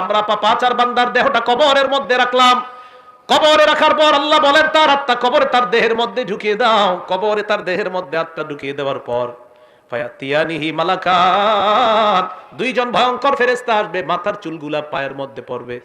আমরা পাপাচার বান্দার দেহটা কবরের মধ্যে রাখলাম। কবরে রাখার পর আল্লাহ বলেন, তার আত্মা কবরে, তার দেহের মধ্যে ঢুকিয়ে দাও। কবরে তার দেহের মধ্যে আত্মা ঢুকিয়ে দেওয়ার পর দুইজন ভয়ঙ্কর ফেরেস্তা আসবে, মাথার চুলগুলা পায়ের মধ্যে পড়বে।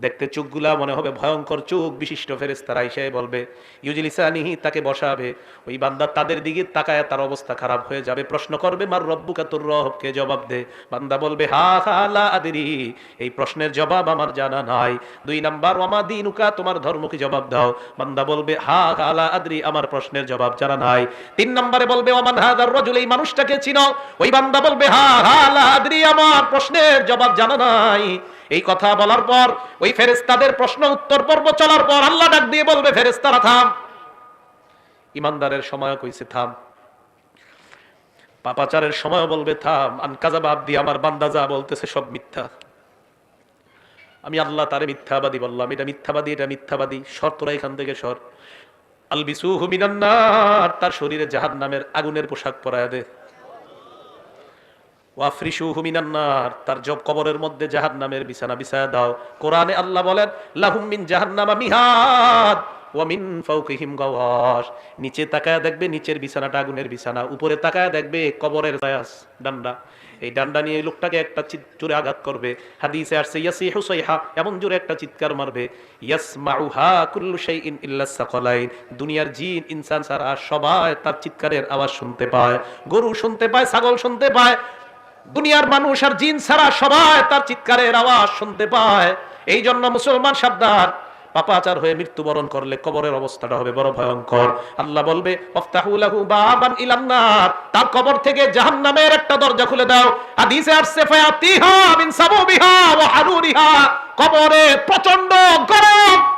দেখতে চোখগুলা মনে হবে ভয়ঙ্কর চোখ, বিশিষ্ট ফেরেস্তারা এসে বলবে, ইউজিলিসানিহি তাকে বসাবে। ওই বান্দা তাদের দিকে তাকায়, তার অবস্থা খারাপ হয়ে যাবে। প্রশ্ন করবে, মার রব্বুকা তোর রহবকে জবাব দে। বান্দা বলবে, হা হা আদরি। এই প্রশ্নের জবাব আমার জানা নাই। দুই নাম্বার, ওয়ামা দিনুকা, তোমার ধর্মকে জবাব দাও। বান্দা বলবে, হা হা, লা আদরি। আমার প্রশ্নের জবাব জানা নাই। তিন নম্বরে বলবে, ওয়ামান হাদার রজুল, এই মানুষটাকে চিনো? ওই বান্দা বলবে, হা হা, লা আদরি। আমার প্রশ্নের জবাব জানা নাই। এই কথা বলার পর, ওই ফেরেস্তাদের প্রশ্ন উত্তর পর্ব চলার পর আল্লাহ ডাক দিয়ে বলবে ফেরেস্তারা থাম। ইমানদারের সময় কইছে, থাম। পাপাচারের সময় বলবে, থাম। আনকাজা বাদ দিয়ে আমার বান্দা যা বলতেছে সব মিথ্যা। আমি আল্লাহ তারে মিথ্যাবাদী বললাম, এটা মিথ্যাবাদী এটা মিথ্যাবাদী, সর তোরা এখান থেকে সর। আলবিসু হুমিনান্নার তার শরীরে জাহান নামের আগুনের পোশাক পরায় দে। তার জব কবরের মধ্যে জাহান্নামের বিছানা বিছায়া দাও। কোরআনে আল্লাহ বলেন মিহাদ নিচে তাকায় দেখবে, নিচের বিছানাটা আগুনের বিছানা, উপরে তাকায় দেখবে কবরের ডান্ডা। এই ডান্ডা নিয়ে লোকটাকে একটা জোরে আঘাত করবে। হাদিসে আসছে, ইয়াসিহু সাইহা, এমন জোরে একটা চিৎকার মারবে, ইয়াসমাউহা কুল্লু শাইইন ইল্লা দুনিয়ার জিন, ইনসান সারা সবাই তার চিৎকারের আওয়াজ শুনতে পায়। গরু শুনতে পায়, ছাগল শুনতে পায় দুনিয়ার মানুষ আর জিন ছাড়া সবাই তার চিৎকারের আওয়াজ শুনতে পায়। এই জন্য মুসলমান সাবধান। পাপাচার হয়ে মৃত্যুবরণ করলে কবরের অবস্থাটা হবে বড় ভয়ঙ্কর। আল্লাহ বলবে তার কবর থেকে জাহান্নামের একটা দরজা খুলে দাও। হাদিসে কবরে প্রচণ্ড গরম।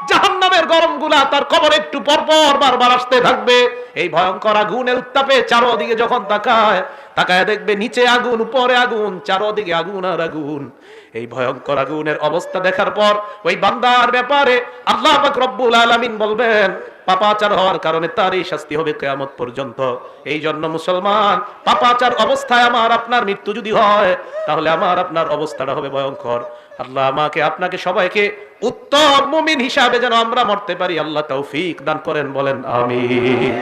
তার কবর একটু পর পর বারবার আসতে থাকবে। এই ভয়ঙ্কর আগুনের উত্তাপে চারোদিকে যখন তাকায় তাকায় দেখবে নিচে আগুন, উপরে আগুন, চারোদিকে আগুন আর আগুন। এই ভয়ঙ্কর আগুনের অবস্থা দেখার পর ওই বান্দার ব্যাপারে আল্লাহ রব্বুল আলমিন বলবেন পাপাচার হওয়ার কারণে তারই শাস্তি হবে কেয়ামত পর্যন্ত। এই জন্য মুসলমান, পাপাচার অবস্থায় আমার আপনার মৃত্যু যদি হয়, তাহলে আমার আপনার অবস্থাটা হবে ভয়ঙ্কর। আল্লাহ আমাকে, আপনাকে সবাইকে উত্তম মুমিন হিসাবে যেন আমরা মরতে পারি। আল্লাহ তৌফিক দান করেন, বলেন, আমিন।